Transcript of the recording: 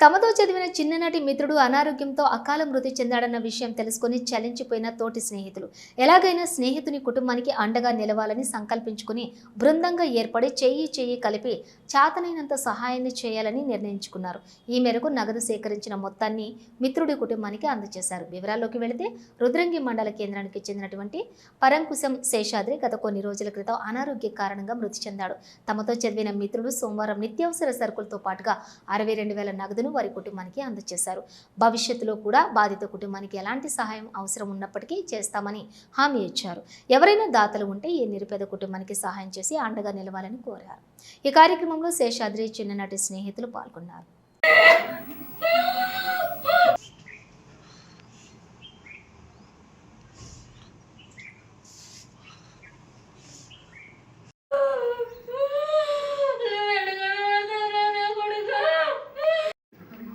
తమతో చదివిన చిన్ననాటి మిత్రుడు అనారోగ్యంతో అకాల మృతి చెందాడన్న విషయం తెలుసుకుని చలించిపోయిన తోటి స్నేహితులు. ఎలాగైనా స్నేహితుని కుటుంబానికి అండగా నిలవాలని సంకల్పించుకుని బృందంగా ఏర్పడి చెయ్యి చెయ్యి కలిపి చాతనైనంత సహాయాన్ని చేయాలని నిర్ణయించుకున్నారు. ఈ మేరకు నగదు సేకరించిన మొత్తాన్ని మిత్రుడి కుటుంబానికి అందజేశారు. వివరాల్లోకి వెళితే రుద్రంగి మండల కేంద్రానికి చెందినటువంటి పరంకుశం శేషాద్రి గత కొన్ని రోజుల క్రితం అనారోగ్య కారణంగా మృతి చెందాడు. తమతో చదివిన మిత్రుడు సోమవారం నిత్యావసర సరుకులతో పాటుగా అరవై రెండు వేల నగదును వారి కుటుంబానికి అందజేశారు భవిష్యత్తులో కూడా బాధిత కుటుంబానికి ఎలాంటి సహాయం అవసరం ఉన్నప్పటికీ చేస్తామని హామీ ఇచ్చారు. ఎవరైనా దాతలు ఉంటే ఈ నిరుపేద కుటుంబానికి సహాయం చేసి అండగా నిలవాలని కోరారు. ఈ కార్యక్రమంలో శేషాద్రి చిన్ననాటి స్నేహితులు పాల్గొన్నారు.